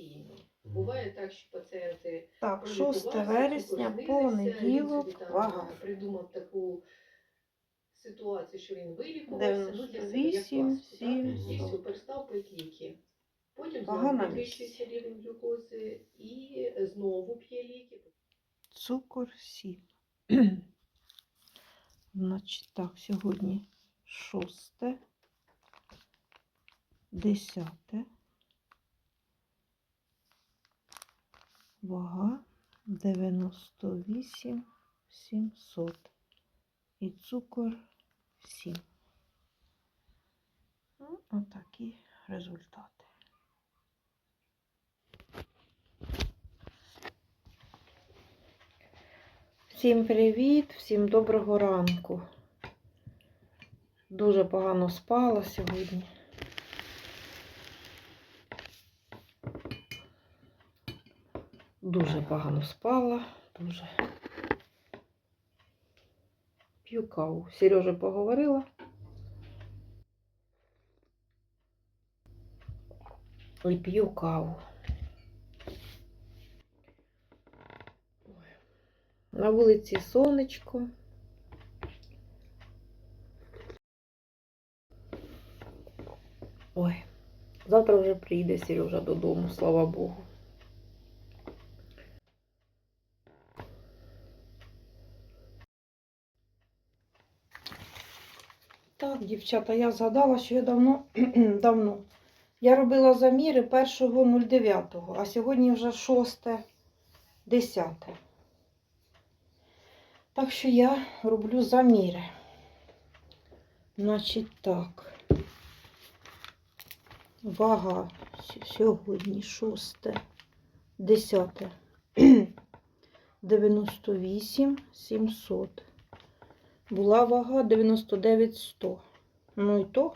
постійно. Буває так, що пацієнти Так, 6 вересня, понеділок, вага. придумав таку ситуацію, що він вилікувався, ну для себе як 98, паску, так? і 700. все, перестав пити ліки. Потім Вага знову на підвищується рівень глюкози і знову п'є ліки. Цукор 7. Значить, так, сьогодні 6, 10. Вага 98 700. І цукор 7. Ну, отакі результати. Всім привіт, всім доброго ранку. Дуже погано спала сьогодні. Дуже погано спала, дуже. П'ю каву. Сережа поговорила. І п'ю каву. На вулиці сонечко. Ой, завтра вже прийде Сережа додому, слава Богу. Так, дівчата, я згадала, що я давно, давно. Я робила заміри 1.09, а сьогодні вже 6.10. Так що я роблю заміри. Значить так. Вага сьогодні 6, 10, 98 700. Була вага 99 100. Ну і то,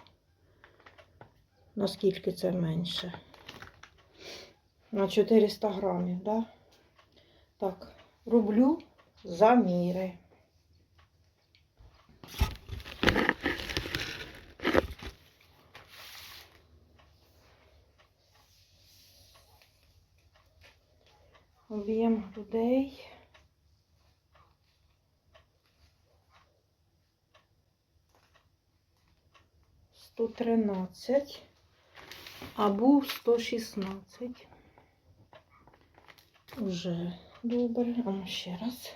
наскільки це менше. На 400 грамів, да? так? Роблю за міри? Об'єм людей. 113, а був 116. Уже добре. А ще раз.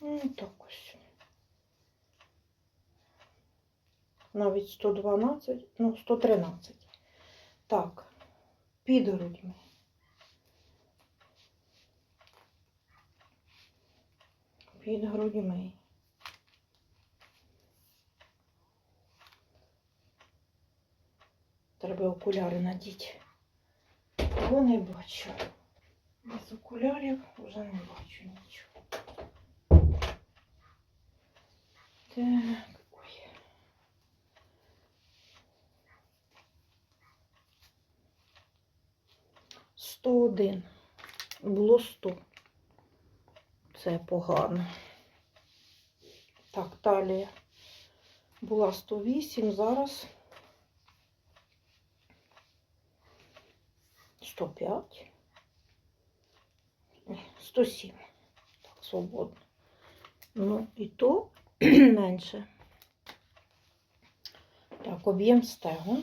Ну, так ось. Навіть 112, ну, 113. Так під грудьми. Під грудьми. Треба окуляри надіти. Бо не бачу. Без окулярів вже не бачу нічого. Так, росту. Це погано. Так, талія була 108, зараз 105. 107. Так, свободно. Ну, і то менше. Так, об'єм стегу.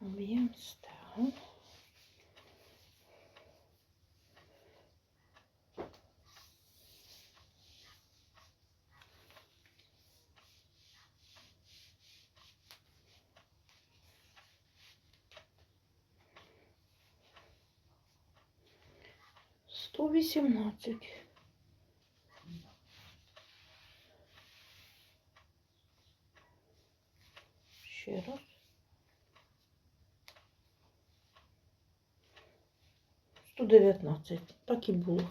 Об'єм стегу. 18. Ще раз. Сто дев'ятнадцять. Так і було.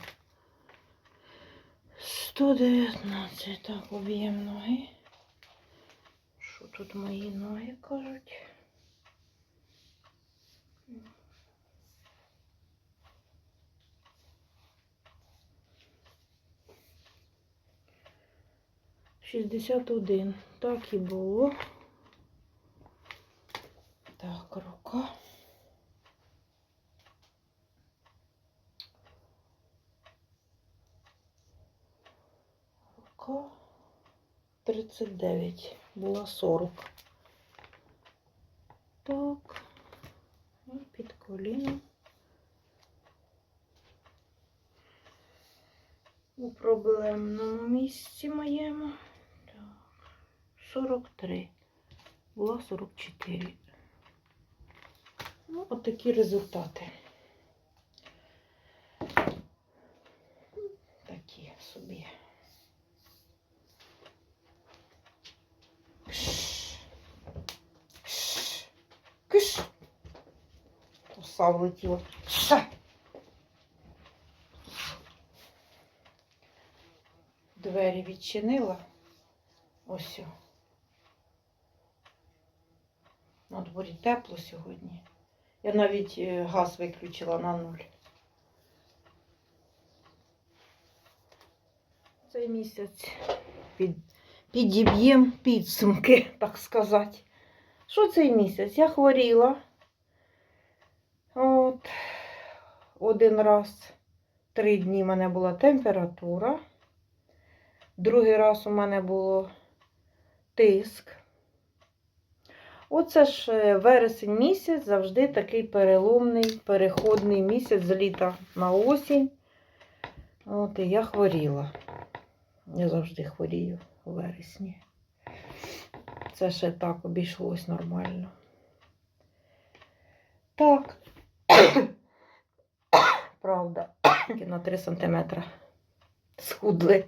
Сто дев'ятнадцять. Так, об'єм ноги. Що тут мої ноги кажуть? 61. Так і було. Так, рука. Рука 39. Була 40. Так. І під коліном. У проблемному місці моєму. Так. 43. Була 44. Ну, от такі результати. Такі собі. Кш. Кш. Кш. Коса влетіла. Ша. Двері відчинила. Ось. о. На дворі тепло сьогодні. Я навіть е, газ виключила на нуль. Цей місяць під, підіб'єм підсумки, так сказати. Що цей місяць? Я хворіла. От. Один раз три дні в мене була температура. Другий раз у мене було тиск. Оце ж е, вересень місяць завжди такий переломний, переходний місяць з літа на осінь. От і я хворіла. Я завжди хворію у вересні. Це ще так обійшлось нормально. Так. Правда, на 3 сантиметри схудли.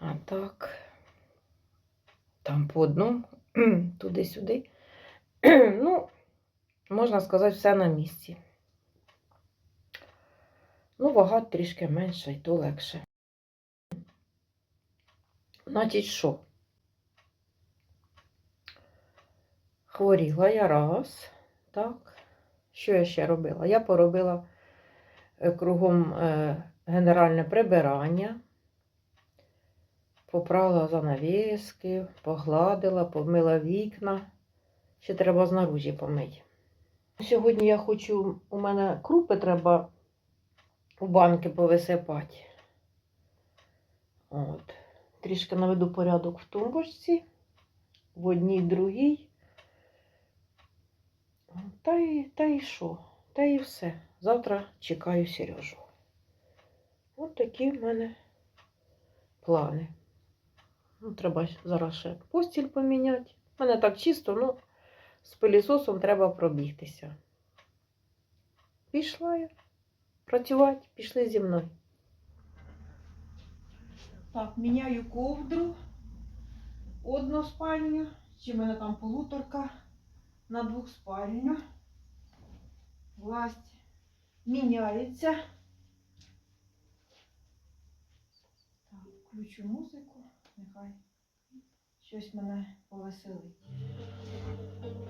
А так. По одному, туди-сюди. Ну, можна сказати, все на місці. Ну, вага трішки менша і то легше. Значить, що? Хворіла я раз, так. Що я ще робила? Я поробила е, кругом е, генеральне прибирання, поправила занавіски, погладила, помила вікна. Ще треба знаружі помити. Сьогодні я хочу, у мене крупи треба у банки повисипати. От. Трішки наведу порядок в тумбочці, в одній, другій. Та й, та й що? Та і все. Завтра чекаю Сережу. От такі в мене плани. Ну, треба зараз ще постіль поміняти. У мене так чисто, ну, з пилісосом треба пробігтися. Пішла я працювати, пішли зі мною. Так, міняю ковдру. Односпальню. Чи в мене там полуторка на двохспальню. Власть міняється. Так, включу музику. Нехай щось мене повеселить.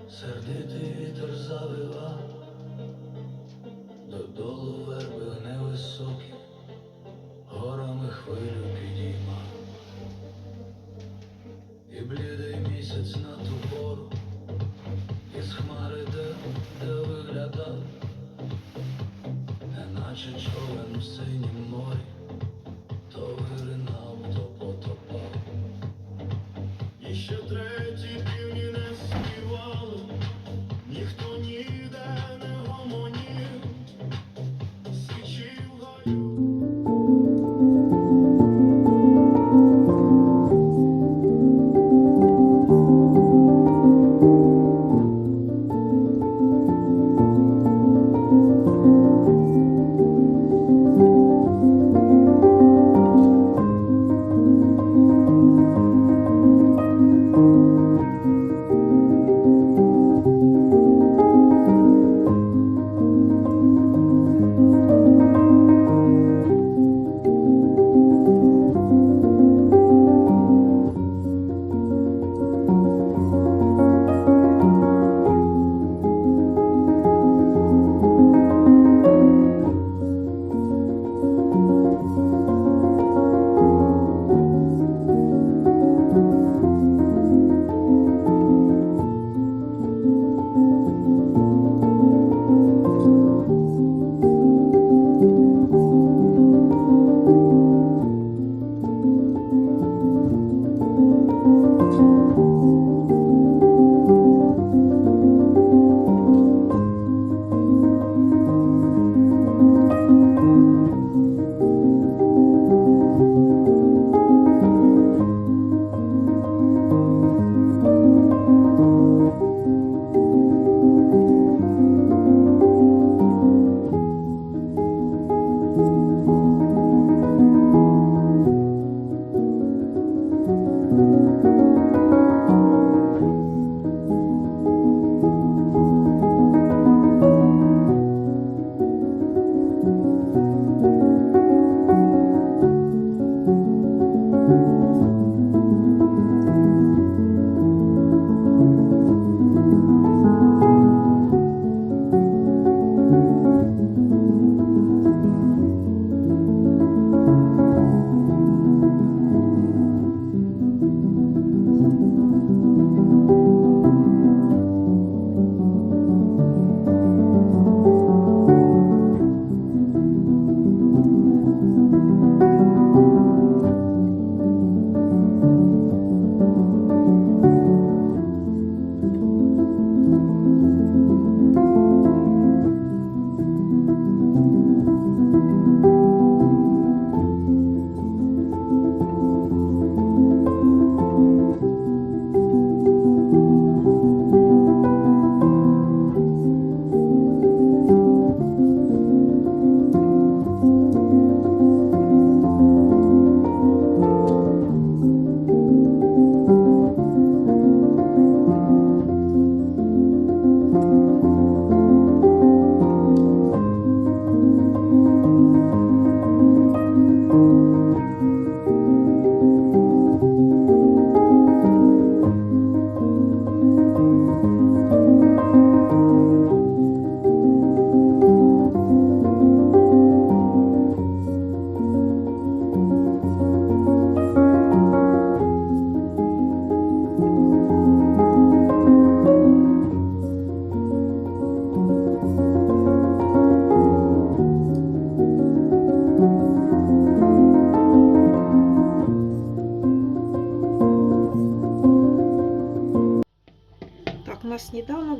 Сердитий вітер завива, додолу верби невисокі, горами хвилю підійма. І блідий місяць на ту пору, із хмари де, де виглядав, неначе човен в синім морі, то виринав, І ще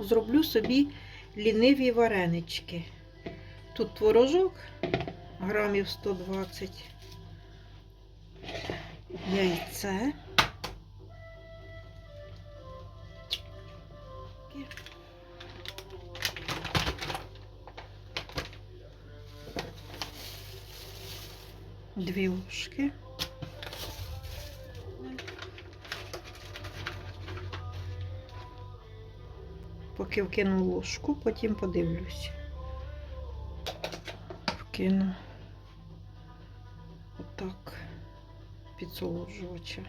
зроблю собі ліниві варенички. Тут творожок грамів 120, яйце. Дві ложки. Поки вкину ложку, потім подивлюсь. Вкину отак підсолоджувача.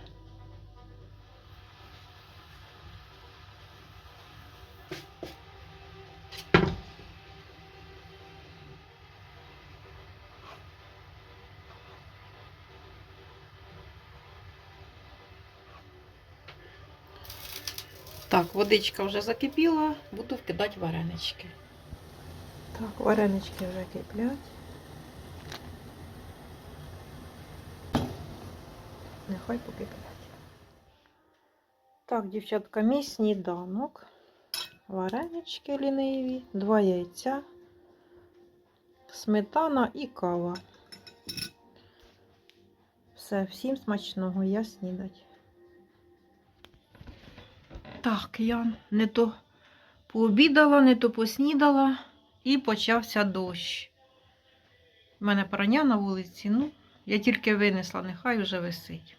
Так, водичка вже закипіла, буду вкидати варенички. Так, варенички вже киплять. Нехай покиплять. Так, дівчатка, мій сніданок. Варенички ліниві, два яйця, сметана і кава. Все, всім смачного, я снідать. Так, я не то пообідала, не то поснідала і почався дощ. У мене прання на вулиці, ну, я тільки винесла, нехай вже висить.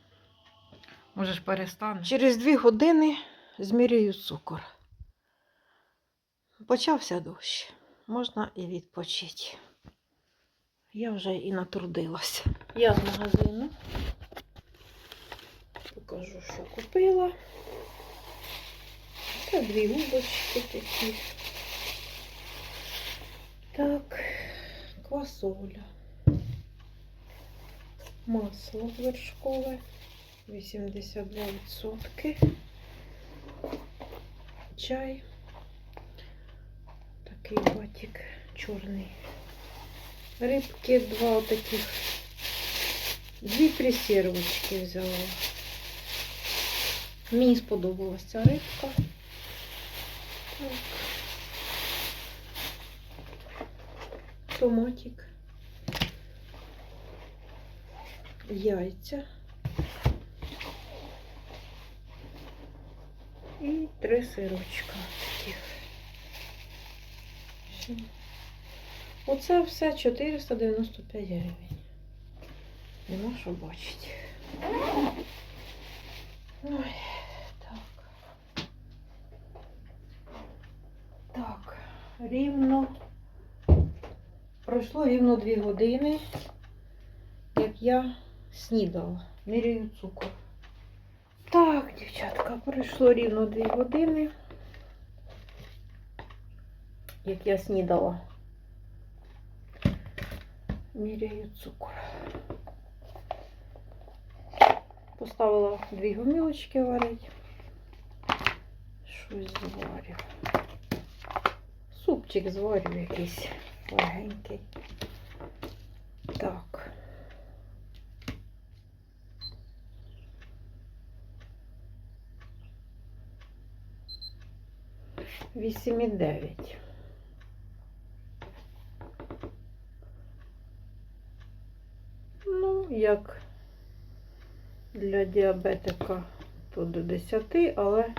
Може ж перестане. Через дві години змірюю цукор. Почався дощ. Можна і відпочити. Я вже і натрудилася. Я з магазину. Покажу, що купила. Це дві губочки такі. Так, квасоля. Масло вершкове 82%. Чай. Такий батик чорний. Рибки два таких. Дві присервочки взяла. Мені сподобалася ця рибка. Томатик. Яйця. І три сирочка таких. Оце все 495 гривень. Нема що бачити. Ой, так. Так, рівно. Пройшло рівно 2 години, як я снідала. Міряю цукор. Так, дівчатка, пройшло рівно 2 години, як я снідала. Міряю цукор. Поставила дві гомілочки варить. Щось зварю. Супчик зварю якийсь легенький. Так. Вісім і дев'ять. Ну, як для діабетика то до 10, але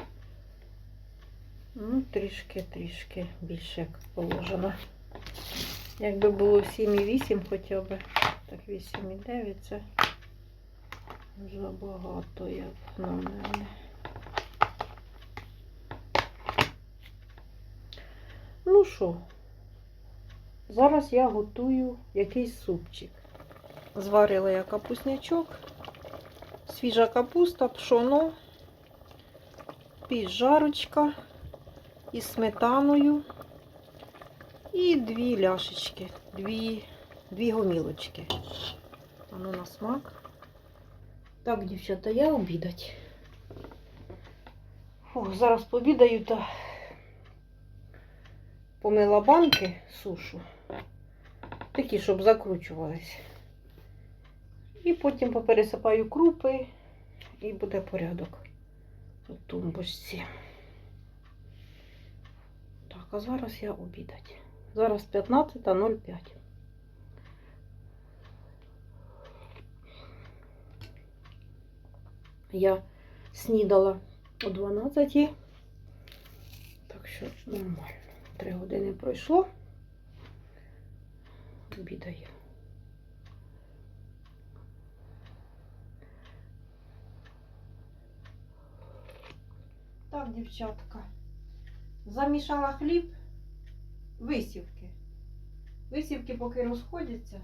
ну, трішки-трішки більше як положено. Якби було 7,8 хоча б, так 8,9 це забагато, як на мене. Ну що, зараз я готую якийсь супчик. Зварила я капуснячок, свіжа капуста, пшоно, піджарочка із сметаною і дві ляшечки, дві, дві гомілочки. Воно на смак. Так, дівчата, я обідать. Фух, зараз пообідаю та помила банки сушу. Такі, щоб закручувались. І потім попересипаю крупи і буде порядок у тумбочці. А зараз я обідать. Зараз 15.05. Я снідала о 12. Так що нормально. Три години пройшло. Обідаю. Так, дівчатка. Замішала хліб, висівки. Висівки поки розходяться.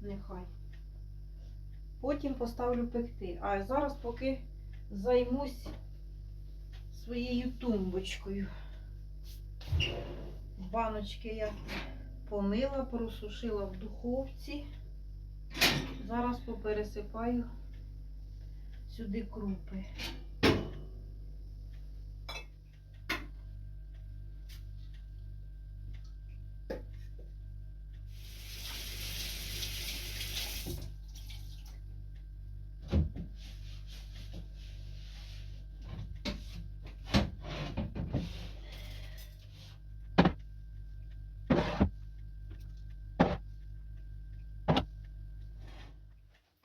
Нехай. Потім поставлю пекти. А зараз поки займусь своєю тумбочкою. Баночки я помила, просушила в духовці. Зараз попересипаю сюди крупи.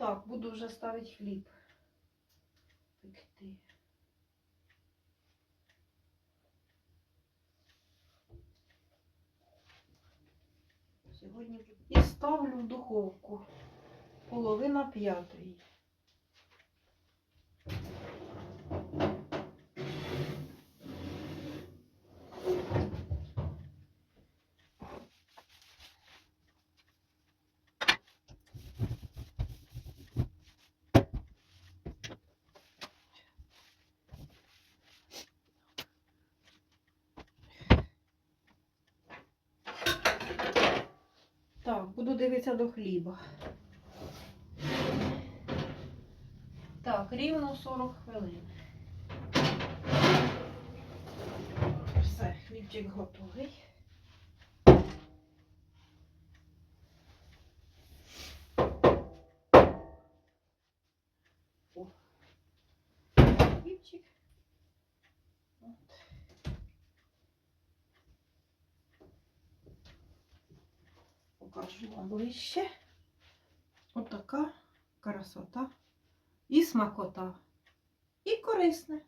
Так, буду вже ставить хліб. Пекти. Сьогодні і ставлю в духовку. Половина п'ятої. Дивитися до хліба. Так, рівно 40 хвилин. Все, хлібчик готовий. О. Хлібчик. Покажу вам ближче. Отака красота і смакота. І корисне.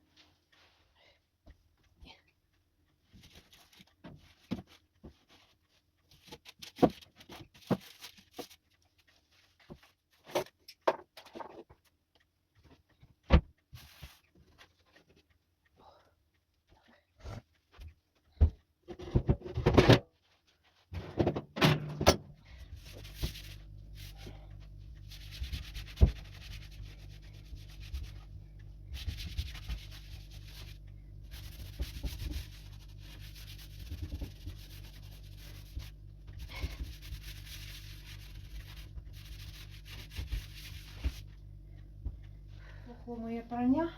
Ого, моє прання.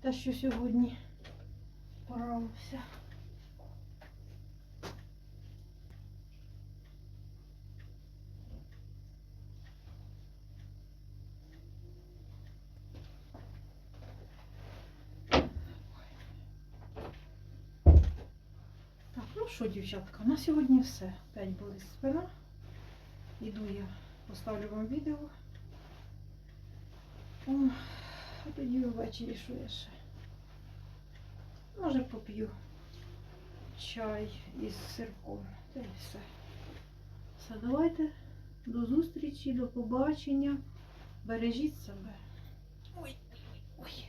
Те, що сьогодні порався. Так, ну що, дівчатка, на сьогодні все. П'ять болить спина. Іду я поставлю вам відео. Тоді ввечері що я ще? Може поп'ю чай із сирком. Та і все. Все, давайте. До зустрічі, до побачення. Бережіть себе. Ой.